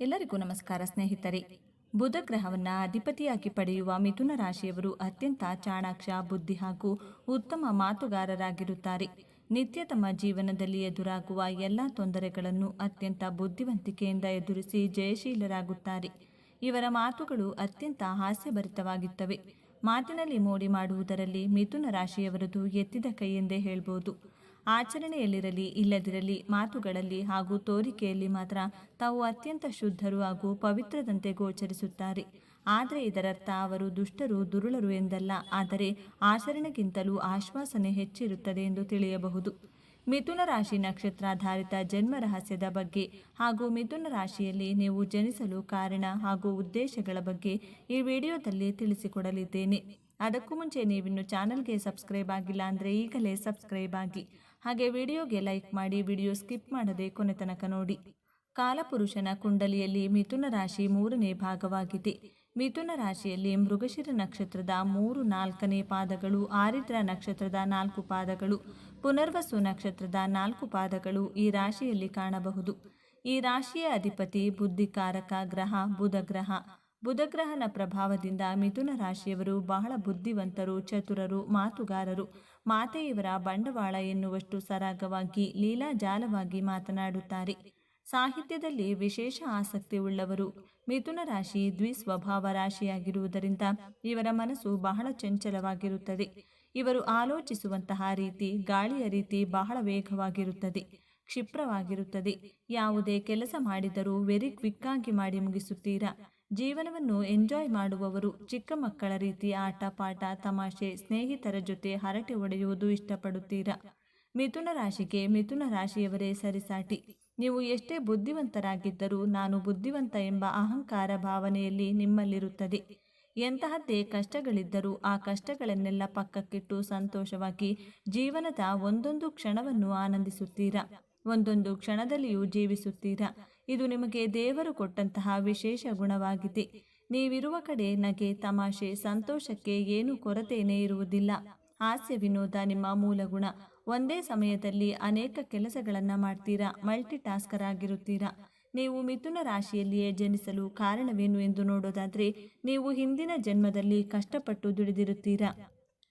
ಎಲ್ಲರಿಗೂ ನಮಸ್ಕಾರ ಸ್ನೇಹಿತರೆ. ಬುಧ ಗ್ರಹವನ್ನು ಅಧಿಪತಿಯಾಗಿ ಪಡೆಯುವ ಮಿಥುನ ರಾಶಿಯವರು ಅತ್ಯಂತ ಚಾಣಾಕ್ಷ, ಬುದ್ಧಿ ಹಾಗೂ ಉತ್ತಮ ಮಾತುಗಾರರಾಗಿರುತ್ತಾರೆ. ನಿತ್ಯ ತಮ್ಮ ಜೀವನದಲ್ಲಿ ಎದುರಾಗುವ ಎಲ್ಲ ತೊಂದರೆಗಳನ್ನು ಅತ್ಯಂತ ಬುದ್ಧಿವಂತಿಕೆಯಿಂದ ಎದುರಿಸಿ ಜಯಶೀಲರಾಗುತ್ತಾರೆ. ಇವರ ಮಾತುಗಳು ಅತ್ಯಂತ ಹಾಸ್ಯಭರಿತವಾಗಿತ್ತವೆ. ಮಾತಿನಲ್ಲಿ ಮೋಡಿ ಮಾಡುವುದರಲ್ಲಿ ಮಿಥುನ ರಾಶಿಯವರದು ಎತ್ತಿದ ಕೈ ಎಂದೇ ಹೇಳ್ಬೋದು. ಆಚರಣೆಯಲ್ಲಿರಲಿ, ಇಲ್ಲದಿರಲಿ, ಮಾತುಗಳಲ್ಲಿ ಹಾಗೂ ತೋರಿಕೆಯಲ್ಲಿ ಮಾತ್ರ ತಾವು ಅತ್ಯಂತ ಶುದ್ಧರು ಹಾಗೂ ಪವಿತ್ರದಂತೆ ಗೋಚರಿಸುತ್ತಾರೆ. ಆದರೆ ಇದರರ್ಥ ಅವರು ದುಷ್ಟರು, ದುರುಳರು ಎಂದಲ್ಲ, ಆದರೆ ಆಚರಣೆಗಿಂತಲೂ ಆಶ್ವಾಸನೆ ಹೆಚ್ಚಿರುತ್ತದೆ ಎಂದು ತಿಳಿಯಬಹುದು. ಮಿಥುನ ರಾಶಿ ನಕ್ಷತ್ರಾಧಾರಿತ ಜನ್ಮ ರಹಸ್ಯದ ಬಗ್ಗೆ ಹಾಗೂ ಮಿಥುನ ರಾಶಿಯಲ್ಲಿ ನೀವು ಜನಿಸಲು ಕಾರಣ ಹಾಗೂ ಉದ್ದೇಶಗಳ ಬಗ್ಗೆ ಈ ವಿಡಿಯೋದಲ್ಲಿ ತಿಳಿಸಿಕೊಡಲಿದ್ದೇನೆ. ಅದಕ್ಕೂ ಮುಂಚೆ ನೀವಿನ್ನು ಚಾನಲ್ಗೆ ಸಬ್ಸ್ಕ್ರೈಬ್ ಆಗಿಲ್ಲ ಅಂದರೆ ಈಗಲೇ ಸಬ್ಸ್ಕ್ರೈಬ್ ಆಗಿ. ಹಾಗೆ ವಿಡಿಯೋಗೆ ಲೈಕ್ ಮಾಡಿ ವಿಡಿಯೋ ಸ್ಕಿಪ್ ಮಾಡದೆ ಕೊನೆ ತನಕ ನೋಡಿ. ಕಾಲಪುರುಷನ ಕುಂಡಲಿಯಲ್ಲಿ ಮಿಥುನ ರಾಶಿ ಮೂರನೇ ಭಾಗವಾಗಿದೆ. ಮಿಥುನ ರಾಶಿಯಲ್ಲಿ ಮೃಗಶಿರ ನಕ್ಷತ್ರದ ಮೂರು ನಾಲ್ಕನೇ ಪಾದಗಳು, ಆರಿದ್ರ ನಕ್ಷತ್ರದ ನಾಲ್ಕು ಪಾದಗಳು, ಪುನರ್ವಸು ನಕ್ಷತ್ರದ ನಾಲ್ಕು ಪಾದಗಳು ಈ ರಾಶಿಯಲ್ಲಿ ಕಾಣಬಹುದು. ಈ ರಾಶಿಯ ಅಧಿಪತಿ ಬುದ್ಧಿಕಾರಕ ಗ್ರಹ ಬುಧ ಗ್ರಹ ಬುಧಗ್ರಹನ ಪ್ರಭಾವದಿಂದ ಮಿಥುನ ರಾಶಿಯವರು ಬಹಳ ಬುದ್ಧಿವಂತರು, ಚತುರರು, ಮಾತುಗಾರರು. ಮಾತೆಯವರ ಬಂಡವಾಳ ಎನ್ನುವಷ್ಟು ಸರಾಗವಾಗಿ, ಲೀಲಾಜಾಲವಾಗಿ ಮಾತನಾಡುತ್ತಾರೆ. ಸಾಹಿತ್ಯದಲ್ಲಿ ವಿಶೇಷ ಆಸಕ್ತಿ ಉಳ್ಳವರು ಮಿಥುನ ರಾಶಿ ದ್ವಿಸ್ವಭಾವ ರಾಶಿಯಾಗಿರುವುದರಿಂದ ಇವರ ಮನಸ್ಸು ಬಹಳ ಚಂಚಲವಾಗಿರುತ್ತದೆ. ಇವರು ಆಲೋಚಿಸುವಂತಹ ರೀತಿ, ಗಾಳಿಯ ರೀತಿ ಬಹಳ ವೇಗವಾಗಿರುತ್ತದೆ, ಕ್ಷಿಪ್ರವಾಗಿರುತ್ತದೆ. ಯಾವುದೇ ಕೆಲಸ ಮಾಡಿದರೂ ವೆರಿ ಕ್ವಿಕ್ಕಾಗಿ ಮಾಡಿ ಮುಗಿಸುತ್ತೀರಾ? ಜೀವನವನ್ನು ಎಂಜಾಯ್ ಮಾಡುವವರು ಚಿಕ್ಕ ಮಕ್ಕಳ ರೀತಿ ಆಟ ಪಾಠ, ತಮಾಷೆ, ಸ್ನೇಹಿತರ ಜೊತೆ ಹರಟೆ ಹೊಡೆಯುವುದು ಇಷ್ಟಪಡುತ್ತೀರಾ? ಮಿಥುನ ರಾಶಿಗೆ ಮಿಥುನ ರಾಶಿಯವರೇ ಸರಿಸಾಟಿ. ನೀವು ಎಷ್ಟೇ ಬುದ್ಧಿವಂತರಾಗಿದ್ದರೂ ನಾನು ಬುದ್ಧಿವಂತ ಎಂಬ ಅಹಂಕಾರ ಭಾವನೆಯಲ್ಲಿ ನಿಮ್ಮಲ್ಲಿರುತ್ತದೆ. ಎಂತಹದ್ದೇ ಕಷ್ಟಗಳಿದ್ದರೂ ಆ ಕಷ್ಟಗಳನ್ನೆಲ್ಲ ಪಕ್ಕಕ್ಕಿಟ್ಟು ಸಂತೋಷವಾಗಿ ಜೀವನದ ಒಂದೊಂದು ಕ್ಷಣವನ್ನು ಆನಂದಿಸುತ್ತೀರಾ? ಒಂದೊಂದು ಕ್ಷಣದಲ್ಲಿಯೂ ಜೀವಿಸುತ್ತೀರಾ? ಇದು ನಿಮಗೆ ದೇವರು ಕೊಟ್ಟಂತಹ ವಿಶೇಷ ಗುಣವಾಗಿದೆ. ನೀವಿರುವ ಕಡೆ ನಗೆ, ತಮಾಷೆ, ಸಂತೋಷಕ್ಕೆ ಏನು ಕೊರತೆಯೇ ಇರುವುದಿಲ್ಲ. ಹಾಸ್ಯ ವಿನೋದ ನಿಮ್ಮ ಮೂಲ ಗುಣ. ಒಂದೇ ಸಮಯದಲ್ಲಿ ಅನೇಕ ಕೆಲಸಗಳನ್ನು ಮಾಡ್ತೀರಾ? ಮಲ್ಟಿ ಟಾಸ್ಕರ್ ಆಗಿರುತ್ತೀರಾ? ನೀವು ಮಿಥುನ ರಾಶಿಯಲ್ಲಿಯೇ ಜನಿಸಲು ಕಾರಣವೇನು ಎಂದು ನೋಡೋದಾದರೆ, ನೀವು ಹಿಂದಿನ ಜನ್ಮದಲ್ಲಿ ಕಷ್ಟಪಟ್ಟು ದುಡಿದಿರುತ್ತೀರಾ?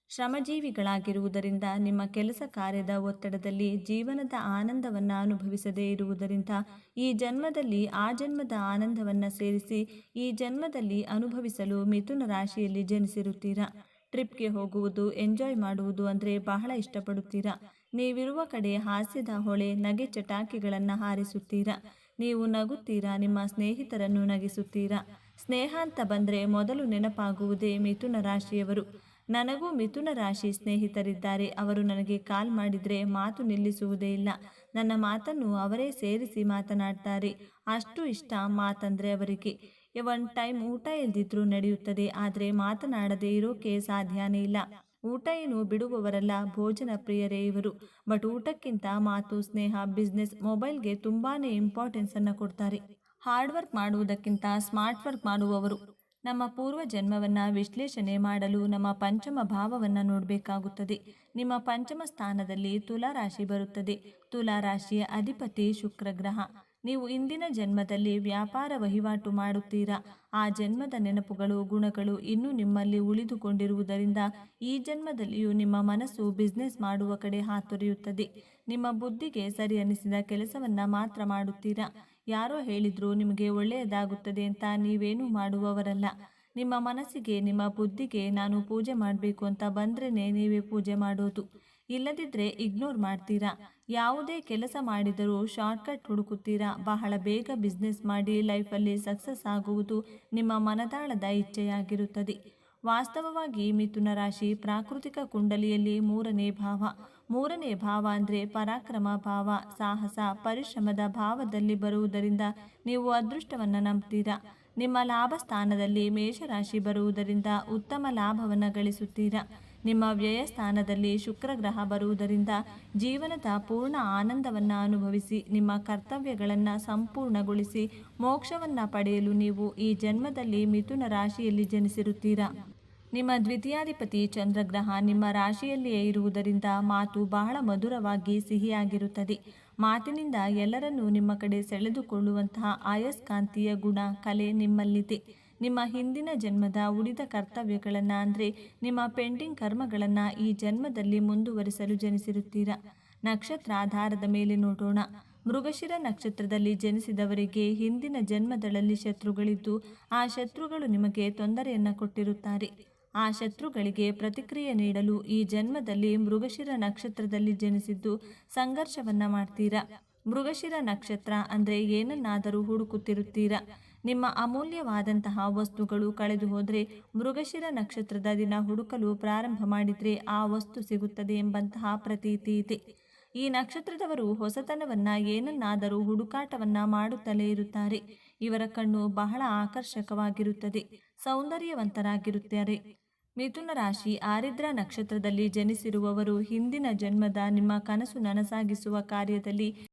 ಶ್ರಮಜೀವಿಗಳಾಗಿರುವುದರಿಂದ ನಿಮ್ಮ ಕೆಲಸ ಕಾರ್ಯದ ಒತ್ತಡದಲ್ಲಿ ಜೀವನದ ಆನಂದವನ್ನು ಅನುಭವಿಸದೇ ಇರುವುದರಿಂದ ಈ ಜನ್ಮದಲ್ಲಿ ಆ ಜನ್ಮದ ಆನಂದವನ್ನು ಸೇರಿಸಿ ಈ ಜನ್ಮದಲ್ಲಿ ಅನುಭವಿಸಲು ಮಿಥುನ ರಾಶಿಯಲ್ಲಿ ಜನಿಸಿರುತ್ತೀರಾ? ಟ್ರಿಪ್ಗೆ ಹೋಗುವುದು, ಎಂಜಾಯ್ ಮಾಡುವುದು ಅಂದರೆ ಬಹಳ ಇಷ್ಟಪಡುತ್ತೀರಾ? ನೀವಿರುವ ಕಡೆ ಹಾಸ್ಯದ ಹೊಳೆ, ನಗೆ ಚಟಾಕಿಗಳನ್ನು ಹಾರಿಸುತ್ತೀರಾ? ನೀವು ನಗುತ್ತೀರಾ? ನಿಮ್ಮ ಸ್ನೇಹಿತರನ್ನು ನಗಿಸುತ್ತೀರಾ? ಸ್ನೇಹ ಅಂತ ಬಂದರೆ ಮೊದಲು ನೆನಪಾಗುವುದೇ ಮಿಥುನ ರಾಶಿಯವರು. ನನಗೂ ಮಿಥುನ ರಾಶಿ ಸ್ನೇಹಿತರಿದ್ದಾರೆ. ಅವರು ನನಗೆ ಕಾಲ್ ಮಾಡಿದರೆ ಮಾತು ನಿಲ್ಲಿಸುವುದೇ ಇಲ್ಲ. ನನ್ನ ಮಾತನ್ನು ಅವರೇ ಸೇರಿಸಿ ಮಾತನಾಡ್ತಾರೆ. ಅಷ್ಟು ಇಷ್ಟ ಮಾತಂದರೆ ಅವರಿಗೆ. ಒನ್ ಟೈಮ್ ಊಟ ಇಲ್ದಿದ್ರೂ ನಡೆಯುತ್ತದೆ. ಆದರೆ ಮಾತನಾಡದೇ ಇರೋಕೆ ಸಾಧ್ಯನೇ ಇಲ್ಲ. ಊಟ ಏನು ಬಿಡುವವರಲ್ಲ, ಭೋಜನ ಪ್ರಿಯರೇ ಇವರು. ಬಟ್ ಊಟಕ್ಕಿಂತ ಮಾತು, ಸ್ನೇಹ, ಬಿಸ್ನೆಸ್, ಮೊಬೈಲ್ಗೆ ತುಂಬಾ ಇಂಪಾರ್ಟೆನ್ಸನ್ನು ಕೊಡ್ತಾರೆ. ಹಾರ್ಡ್ ವರ್ಕ್ ಮಾಡುವುದಕ್ಕಿಂತ ಸ್ಮಾರ್ಟ್ ವರ್ಕ್ ಮಾಡುವವರು. ನಮ್ಮ ಪೂರ್ವ ಜನ್ಮವನ್ನು ವಿಶ್ಲೇಷಣೆ ಮಾಡಲು ನಮ್ಮ ಪಂಚಮ ಭಾವವನ್ನು ನೋಡಬೇಕಾಗುತ್ತದೆ. ನಿಮ್ಮ ಪಂಚಮ ಸ್ಥಾನದಲ್ಲಿ ತುಲಾ ರಾಶಿ ಬರುತ್ತದೆ. ತುಲಾ ರಾಶಿಯ ಅಧಿಪತಿ ಶುಕ್ರ ಗ್ರಹ. ನೀವು ಇಂದಿನ ಜನ್ಮದಲ್ಲಿ ವ್ಯಾಪಾರ ವಹಿವಾಟು ಮಾಡುತ್ತೀರಾ? ಆ ಜನ್ಮದ ನೆನಪುಗಳು, ಗುಣಗಳು ಇನ್ನೂ ನಿಮ್ಮಲ್ಲಿ ಉಳಿದುಕೊಂಡಿರುವುದರಿಂದ ಈ ಜನ್ಮದಲ್ಲಿಯೂ ನಿಮ್ಮ ಮನಸ್ಸು ಬಿಸ್ನೆಸ್ ಮಾಡುವ ಕಡೆ ಹಾತೊರೆಯುತ್ತದೆ. ನಿಮ್ಮ ಬುದ್ಧಿಗೆ ಸರಿ ಅನಿಸಿದ ಕೆಲಸವನ್ನು ಮಾತ್ರ ಮಾಡುತ್ತೀರಾ? ಯಾರೋ ಹೇಳಿದ್ರು, ನಿಮಗೆ ಒಳ್ಳೆಯದಾಗುತ್ತದೆ ಅಂತ ನೀವೇನು ಮಾಡುವವರಲ್ಲ. ನಿಮ್ಮ ಮನಸ್ಸಿಗೆ, ನಿಮ್ಮ ಬುದ್ಧಿಗೆ ನಾನು ಪೂಜೆ ಮಾಡಬೇಕು ಅಂತ ಬಂದ್ರೇ ನೀವೇ ಪೂಜೆ ಮಾಡೋದು. ಇಲ್ಲದಿದ್ದರೆ ಇಗ್ನೋರ್ ಮಾಡ್ತೀರಾ? ಯಾವುದೇ ಕೆಲಸ ಮಾಡಿದರೂ ಶಾರ್ಟ್ಕಟ್ ಹುಡುಕುತ್ತೀರಾ? ಬಹಳ ಬೇಗ ಬಿಸ್ನೆಸ್ ಮಾಡಿ ಲೈಫಲ್ಲಿ ಸಕ್ಸಸ್ ಆಗುವುದು ನಿಮ್ಮ ಮನದಾಳದ ಇಚ್ಛೆಯಾಗಿರುತ್ತದೆ. ವಾಸ್ತವವಾಗಿ ಮಿಥುನ ರಾಶಿ ಪ್ರಾಕೃತಿಕ ಕುಂಡಲಿಯಲ್ಲಿ ಮೂರನೇ ಭಾವ. ಮೂರನೇ ಭಾವ ಅಂದರೆ ಪರಾಕ್ರಮ ಭಾವ. ಸಾಹಸ, ಪರಿಶ್ರಮದ ಭಾವದಲ್ಲಿ ಬರುವುದರಿಂದ ನೀವು ಅದೃಷ್ಟವನ್ನು ನಂಬ್ತೀರಾ? ನಿಮ್ಮ ಲಾಭ ಸ್ಥಾನದಲ್ಲಿ ಮೇಷರಾಶಿ ಬರುವುದರಿಂದ ಉತ್ತಮ ಲಾಭವನ್ನು ಗಳಿಸುತ್ತೀರಾ? ನಿಮ್ಮ ವ್ಯಯ ಸ್ಥಾನದಲ್ಲಿ ಶುಕ್ರ ಗ್ರಹ ಬರುವುದರಿಂದ ಜೀವನದ ಪೂರ್ಣ ಆನಂದವನ್ನು ಅನುಭವಿಸಿ, ನಿಮ್ಮ ಕರ್ತವ್ಯಗಳನ್ನು ಸಂಪೂರ್ಣಗೊಳಿಸಿ, ಮೋಕ್ಷವನ್ನು ಪಡೆಯಲು ನೀವು ಈ ಜನ್ಮದಲ್ಲಿ ಮಿಥುನ ರಾಶಿಯಲ್ಲಿ ಜನಿಸಿರುತ್ತೀರಾ? ನಿಮ್ಮ ದ್ವಿತೀಯಾಧಿಪತಿ ಚಂದ್ರಗ್ರಹ ನಿಮ್ಮ ರಾಶಿಯಲ್ಲಿಯೇ ಇರುವುದರಿಂದ ಮಾತು ಬಹಳ ಮಧುರವಾಗಿ ಸಿಹಿಯಾಗಿರುತ್ತದೆ. ಮಾತಿನಿಂದ ಎಲ್ಲರನ್ನೂ ನಿಮ್ಮ ಕಡೆ ಸೆಳೆದುಕೊಳ್ಳುವಂತಹ ಆಯಸ್ಕಾಂತೀಯ ಗುಣ, ಕಲೆ ನಿಮ್ಮಲ್ಲಿದೆ. ನಿಮ್ಮ ಹಿಂದಿನ ಜನ್ಮದ ಉಳಿದ ಕರ್ತವ್ಯಗಳನ್ನು ಅಂದರೆ ನಿಮ್ಮ ಪೆಂಡಿಂಗ್ ಕರ್ಮಗಳನ್ನು ಈ ಜನ್ಮದಲ್ಲಿ ಮುಂದುವರಿಸಲು ಜನಿಸಿರುತ್ತೀರಾ? ನಕ್ಷತ್ರ ಆಧಾರದ ಮೇಲೆ ನೋಡೋಣ. ಮೃಗಶಿರ ನಕ್ಷತ್ರದಲ್ಲಿ ಜನಿಸಿದವರಿಗೆ ಹಿಂದಿನ ಜನ್ಮದಳಲ್ಲಿ ಶತ್ರುಗಳಿದ್ದು, ಆ ಶತ್ರುಗಳು ನಿಮಗೆ ತೊಂದರೆಯನ್ನು ಕೊಟ್ಟಿರುತ್ತಾರೆ. ಆ ಶತ್ರುಗಳಿಗೆ ಪ್ರತಿಕ್ರಿಯೆ ನೀಡಲು ಈ ಜನ್ಮದಲ್ಲಿ ಮೃಗಶಿರ ನಕ್ಷತ್ರದಲ್ಲಿ ಜನಿಸಿದ್ದು ಸಂಘರ್ಷವನ್ನ ಮಾಡ್ತೀರಾ? ಮೃಗಶಿರ ನಕ್ಷತ್ರ ಅಂದರೆ ಏನನ್ನಾದರೂ ಹುಡುಕುತ್ತಿರುತ್ತೀರಾ? ನಿಮ್ಮ ಅಮೂಲ್ಯವಾದಂತಹ ವಸ್ತುಗಳು ಕಳೆದು ಹೋದರೆ ಮೃಗಶಿರ ನಕ್ಷತ್ರದ ದಿನ ಹುಡುಕಲು ಪ್ರಾರಂಭ ಮಾಡಿದರೆ ಆ ವಸ್ತು ಸಿಗುತ್ತದೆ ಎಂಬಂತಹ ಪ್ರತೀತಿ ಇದೆ. ಈ ನಕ್ಷತ್ರದವರು ಹೊಸತನವನ್ನು ಏನನ್ನಾದರೂ ಹುಡುಕಾಟವನ್ನು ಮಾಡುತ್ತಲೇ ಇರುತ್ತಾರೆ. ಇವರ ಕಣ್ಣು ಬಹಳ ಆಕರ್ಷಕವಾಗಿರುತ್ತದೆ, ಸೌಂದರ್ಯವಂತರಾಗಿರುತ್ತಾರೆ. ಮಿಥುನ ರಾಶಿ ಆರಿದ್ರ ನಕ್ಷತ್ರದಲ್ಲಿ ಜನಿಸಿರುವವರು ಹಿಂದಿನ ಜನ್ಮದ ನಿಮ್ಮ ಕನಸು ನನಸಾಗಿಸುವ ಕಾರ್ಯದಲ್ಲಿ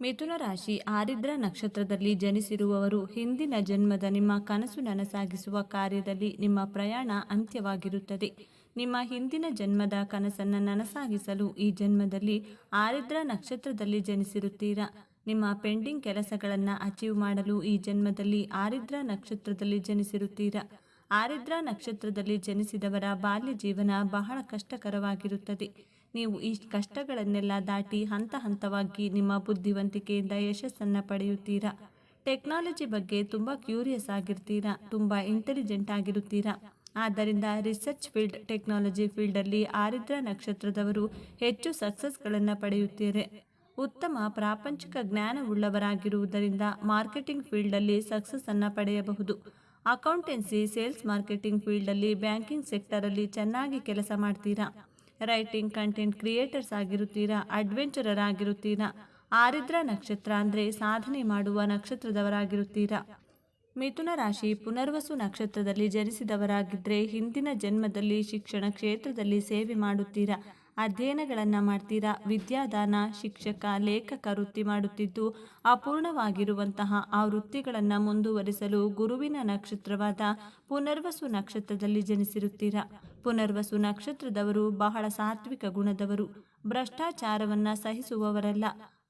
ಮಿಥುನ ರಾಶಿ ಆರಿದ್ರ ನಕ್ಷತ್ರದಲ್ಲಿ ಜನಿಸಿರುವವರು ಹಿಂದಿನ ಜನ್ಮದ ನಿಮ್ಮ ಕನಸು ನನಸಾಗಿಸುವ ಕಾರ್ಯದಲ್ಲಿ ನಿಮ್ಮ ಪ್ರಯಾಣ ಅಂತ್ಯವಾಗಿರುತ್ತದೆ. ನಿಮ್ಮ ಹಿಂದಿನ ಜನ್ಮದ ಕನಸನ್ನು ನನಸಾಗಿಸಲು ಈ ಜನ್ಮದಲ್ಲಿ ಆರಿದ್ರ ನಕ್ಷತ್ರದಲ್ಲಿ ಜನಿಸಿರುತ್ತೀರಾ? ನಿಮ್ಮ ಪೆಂಡಿಂಗ್ ಕೆಲಸಗಳನ್ನು ಅಚೀವ್ ಮಾಡಲು ಈ ಜನ್ಮದಲ್ಲಿ ಆರಿದ್ರ ನಕ್ಷತ್ರದಲ್ಲಿ ಜನಿಸಿರುತ್ತೀರಾ? ಆರಿದ್ರ ನಕ್ಷತ್ರದಲ್ಲಿ ಜನಿಸಿದವರ ಬಾಲ್ಯ ಜೀವನ ಬಹಳ ಕಷ್ಟಕರವಾಗಿರುತ್ತದೆ. ನೀವು ಈ ಕಷ್ಟಗಳನ್ನೆಲ್ಲ ದಾಟಿ ಹಂತ ಹಂತವಾಗಿ ನಿಮ್ಮ ಬುದ್ಧಿವಂತಿಕೆಯಿಂದ ಯಶಸ್ಸನ್ನು ಪಡೆಯುತ್ತೀರಾ? ಟೆಕ್ನಾಲಜಿ ಬಗ್ಗೆ ತುಂಬ ಕ್ಯೂರಿಯಸ್ ಆಗಿರ್ತೀರಾ? ತುಂಬ ಇಂಟೆಲಿಜೆಂಟ್ ಆಗಿರುತ್ತೀರಾ? ಆದ್ದರಿಂದ ರಿಸರ್ಚ್ ಫೀಲ್ಡ್, ಟೆಕ್ನಾಲಜಿ ಫೀಲ್ಡಲ್ಲಿ ಆರಿದ್ರ ನಕ್ಷತ್ರದವರು ಹೆಚ್ಚು ಸಕ್ಸಸ್ಗಳನ್ನು ಪಡೆಯುತ್ತೀರಿ. ಉತ್ತಮ ಪ್ರಾಪಂಚಿಕ ಜ್ಞಾನವುಳ್ಳವರಾಗಿರುವುದರಿಂದ ಮಾರ್ಕೆಟಿಂಗ್ ಫೀಲ್ಡಲ್ಲಿ ಸಕ್ಸಸ್ಸನ್ನು ಪಡೆಯಬಹುದು. ಅಕೌಂಟೆನ್ಸಿ, ಸೇಲ್ಸ್ ಮಾರ್ಕೆಟಿಂಗ್ ಫೀಲ್ಡಲ್ಲಿ ಬ್ಯಾಂಕಿಂಗ್ ಸೆಕ್ಟರಲ್ಲಿ ಚೆನ್ನಾಗಿ ಕೆಲಸ ಮಾಡ್ತೀರಾ? ರೈಟಿಂಗ್ ಕಂಟೆಂಟ್ ಕ್ರಿಯೇಟರ್ಸ್ ಆಗಿರುತ್ತೀರಾ ಅಡ್ವೆಂಚರರ್ ಆಗಿರುತ್ತೀರಾ ಆರಿದ್ರ ನಕ್ಷತ್ರ ಅಂದರೆ ಸಾಧನೆ ಮಾಡುವ ನಕ್ಷತ್ರದವರಾಗಿರುತ್ತೀರಾ? ಮಿಥುನ ರಾಶಿ ಪುನರ್ವಸು ನಕ್ಷತ್ರದಲ್ಲಿ ಜನಿಸಿದವರಾಗಿದ್ದರೆ ಹಿಂದಿನ ಜನ್ಮದಲ್ಲಿ ಶಿಕ್ಷಣ ಕ್ಷೇತ್ರದಲ್ಲಿ ಸೇವೆ ಮಾಡುತ್ತೀರಾ? ಅಧ್ಯಯನಗಳನ್ನು ಮಾಡ್ತೀರಾ? ವಿದ್ಯಾದಾನ, ಶಿಕ್ಷಕ, ಲೇಖಕ ವೃತ್ತಿ ಮಾಡುತ್ತಿದ್ದು ಅಪೂರ್ಣವಾಗಿರುವಂತಹ ಆ ವೃತ್ತಿಗಳನ್ನು ಮುಂದುವರಿಸಲು ಗುರುವಿನ ನಕ್ಷತ್ರವಾದ ಪುನರ್ವಸು ನಕ್ಷತ್ರದಲ್ಲಿ ಜನಿಸಿರುತ್ತೀರಾ? ಪುನರ್ವಸು ನಕ್ಷತ್ರದವರು ಬಹಳ ಸಾತ್ವಿಕ ಗುಣದವರು. ಭ್ರಷ್ಟಾಚಾರವನ್ನು ಸಹಿಸುವವರಲ್ಲ.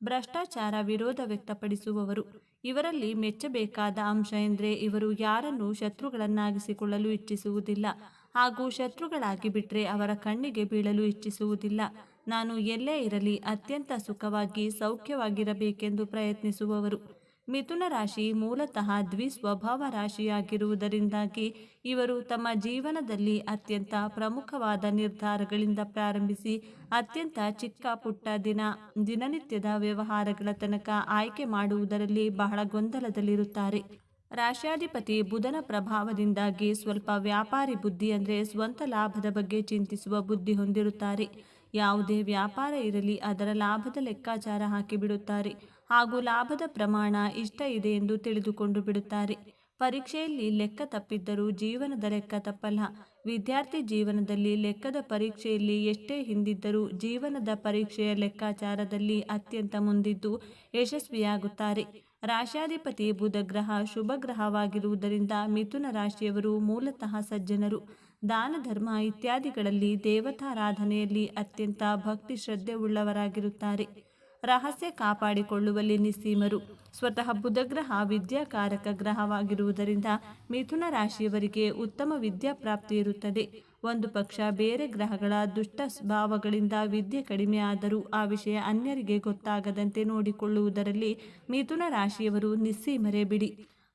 ಭ್ರಷ್ಟಾಚಾರ ವಿರೋಧ ವ್ಯಕ್ತಪಡಿಸುವವರು. ಇವರಲ್ಲಿ ಮೆಚ್ಚಬೇಕಾದ ಅಂಶ ಎಂದರೆ ಇವರು ಯಾರನ್ನೂ ಶತ್ರುಗಳನ್ನಾಗಿಸಿಕೊಳ್ಳಲು ಇಚ್ಛಿಸುವುದಿಲ್ಲ. ಹಾಗೂ ಶತ್ರುಗಳಾಗಿ ಬಿಟ್ಟರೆ ಅವರ ಕಣ್ಣಿಗೆ ಬೀಳಲು ಇಚ್ಛಿಸುವುದಿಲ್ಲ. ನಾನು ಎಲ್ಲೇ ಇರಲಿ ಅತ್ಯಂತ ಸುಖವಾಗಿ ಸೌಖ್ಯವಾಗಿರಬೇಕೆಂದು ಪ್ರಯತ್ನಿಸುವವರು. ಮಿಥುನ ರಾಶಿ ಮೂಲತಃ ದ್ವಿಸ್ವಭಾವ ರಾಶಿಯಾಗಿರುವುದರಿಂದಾಗಿ ಇವರು ತಮ್ಮ ಜೀವನದಲ್ಲಿ ಅತ್ಯಂತ ಪ್ರಮುಖವಾದ ನಿರ್ಧಾರಗಳಿಂದ ಪ್ರಾರಂಭಿಸಿ ಅತ್ಯಂತ ಚಿಕ್ಕ ಪುಟ್ಟ ದಿನ, ದಿನನಿತ್ಯದ ವ್ಯವಹಾರಗಳ ತನಕ ಆಯ್ಕೆ ಮಾಡುವುದರಲ್ಲಿ ಬಹಳ ಗೊಂದಲದಲ್ಲಿರುತ್ತಾರೆ. ರಾಶ್ಯಾಧಿಪತಿ ಬುಧನ ಪ್ರಭಾವದಿಂದಾಗಿ ಸ್ವಲ್ಪ ವ್ಯಾಪಾರಿ ಬುದ್ಧಿ ಅಂದರೆ ಸ್ವಂತ ಲಾಭದ ಬಗ್ಗೆ ಚಿಂತಿಸುವ ಬುದ್ಧಿ ಹೊಂದಿರುತ್ತಾರೆ. ಯಾವುದೇ ವ್ಯಾಪಾರ ಇರಲಿ ಅದರ ಲಾಭದ ಲೆಕ್ಕಾಚಾರ ಹಾಕಿಬಿಡುತ್ತಾರೆ. ಹಾಗೂ ಲಾಭದ ಪ್ರಮಾಣ ಇಷ್ಟ ಇದೆ ಎಂದು ತಿಳಿದುಕೊಂಡು ಬಿಡುತ್ತಾರೆ. ಪರೀಕ್ಷೆಯಲ್ಲಿ ಲೆಕ್ಕ ತಪ್ಪಿದ್ದರೂ ಜೀವನದ ಲೆಕ್ಕ ತಪ್ಪಲ್ಲ. ವಿದ್ಯಾರ್ಥಿ ಜೀವನದಲ್ಲಿ ಲೆಕ್ಕದ ಪರೀಕ್ಷೆಯಲ್ಲಿ ಎಷ್ಟೇ ಹಿಂದಿದ್ದರೂ ಜೀವನದ ಪರೀಕ್ಷೆಯ ಲೆಕ್ಕಾಚಾರದಲ್ಲಿ ಅತ್ಯಂತ ಮುಂದಿದ್ದು ಯಶಸ್ವಿಯಾಗುತ್ತಾರೆ. ರಾಶ್ಯಾಧಿಪತಿ ಬುಧ ಗ್ರಹ ಶುಭ ಗ್ರಹವಾಗಿರುವುದರಿಂದ ಮಿಥುನ ರಾಶಿಯವರು ಮೂಲತಃ ಸಜ್ಜನರು. ದಾನ, ಧರ್ಮ ಇತ್ಯಾದಿಗಳಲ್ಲಿ ದೇವತಾರಾಧನೆಯಲ್ಲಿ ಅತ್ಯಂತ ಭಕ್ತಿ ಶ್ರದ್ಧೆ ಉಳ್ಳವರಾಗಿರುತ್ತಾರೆ ರಹಸ್ಯ ಕಾಪಾಡಿಕೊಳ್ಳುವಲ್ಲಿ ನಿಸ್ಸೀಮರು. ಸ್ವತಃ ಬುಧಗ್ರಹ ವಿದ್ಯಾಕಾರಕ ಗ್ರಹವಾಗಿರುವುದರಿಂದ ಮಿಥುನ ರಾಶಿಯವರಿಗೆ ಉತ್ತಮ ವಿದ್ಯಾಪ್ರಾಪ್ತಿ ಇರುತ್ತದೆ. ಒಂದು ಪಕ್ಷ ಬೇರೆ ಗ್ರಹಗಳ ದುಷ್ಟ ಸ್ವಭಾವಗಳಿಂದ ವಿದ್ಯೆ ಕಡಿಮೆ ಆದರೂ ಆ ವಿಷಯ ಅನ್ಯರಿಗೆ ಗೊತ್ತಾಗದಂತೆ ನೋಡಿಕೊಳ್ಳುವುದರಲ್ಲಿ ಮಿಥುನ ರಾಶಿಯವರು ನಿಸ್ಸೀಮರೇ ಬಿಡಿ.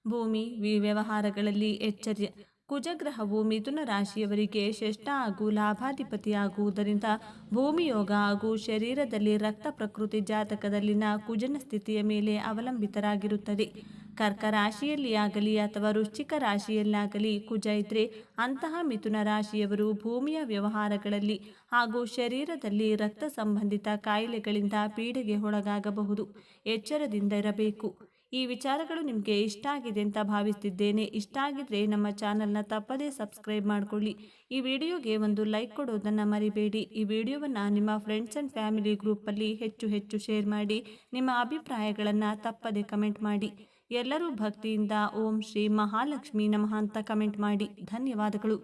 ಭೂಮಿ, ವ್ಯವಹಾರಗಳಲ್ಲಿ ಎಚ್ಚರ್ಯ. ಕುಜಗ್ರಹವು ಮಿಥುನ ರಾಶಿಯವರಿಗೆ ಶ್ರೇಷ್ಠ ಹಾಗೂ ಲಾಭಾಧಿಪತಿಯಾಗುವುದರಿಂದ ಭೂಮಿಯೋಗ ಹಾಗೂ ಶರೀರದಲ್ಲಿ ರಕ್ತ ಪ್ರಕೃತಿ ಜಾತಕದಲ್ಲಿನ ಕುಜನ ಸ್ಥಿತಿಯ ಮೇಲೆ ಅವಲಂಬಿತರಾಗಿರುತ್ತದೆ. ಕರ್ಕ ರಾಶಿಯಲ್ಲಿ ಆಗಲಿ ಅಥವಾ ವೃಶ್ಚಿಕ ರಾಶಿಯಲ್ಲಾಗಲಿ ಕುಜ ಇದ್ರೆ ಅಂತಹ ಮಿಥುನ ರಾಶಿಯವರು ಭೂಮಿಯ ವ್ಯವಹಾರಗಳಲ್ಲಿ ಹಾಗೂ ಶರೀರದಲ್ಲಿ ರಕ್ತ ಸಂಬಂಧಿತ ಕಾಯಿಲೆಗಳಿಂದ ಪೀಡೆಗೆ ಒಳಗಾಗಬಹುದು. ಎಚ್ಚರದಿಂದ ಇರಬೇಕು. ಈ ವಿಚಾರಗಳು ನಿಮಗೆ ಇಷ್ಟ ಆಗಿದೆ ಅಂತ ಭಾವಿಸ್ತಿದ್ದೇನೆ. ಇಷ್ಟ ಆಗಿದ್ರೆ ನಮ್ಮ ಚಾನಲ್ನ ತಪ್ಪದೇ ಸಬ್ಸ್ಕ್ರೈಬ್ ಮಾಡಿಕೊಳ್ಳಿ. ಈ ವಿಡಿಯೋಗೆ ಒಂದು ಲೈಕ್ ಕೊಡೋದನ್ನು ಮರಿಬೇಡಿ. ಈ ವಿಡಿಯೋವನ್ನು ನಿಮ್ಮ ಫ್ರೆಂಡ್ಸ್ ಆ್ಯಂಡ್ ಫ್ಯಾಮಿಲಿ ಗ್ರೂಪಲ್ಲಿ ಹೆಚ್ಚು ಹೆಚ್ಚು ಶೇರ್ ಮಾಡಿ, ನಿಮ್ಮ ಅಭಿಪ್ರಾಯಗಳನ್ನು ತಪ್ಪದೇ ಕಮೆಂಟ್ ಮಾಡಿ. ಎಲ್ಲರೂ ಭಕ್ತಿಯಿಂದ ಓಂ ಶ್ರೀ ಮಹಾಲಕ್ಷ್ಮಿ ನಮಃ ಅಂತ ಕಮೆಂಟ್ ಮಾಡಿ. ಧನ್ಯವಾದಗಳು.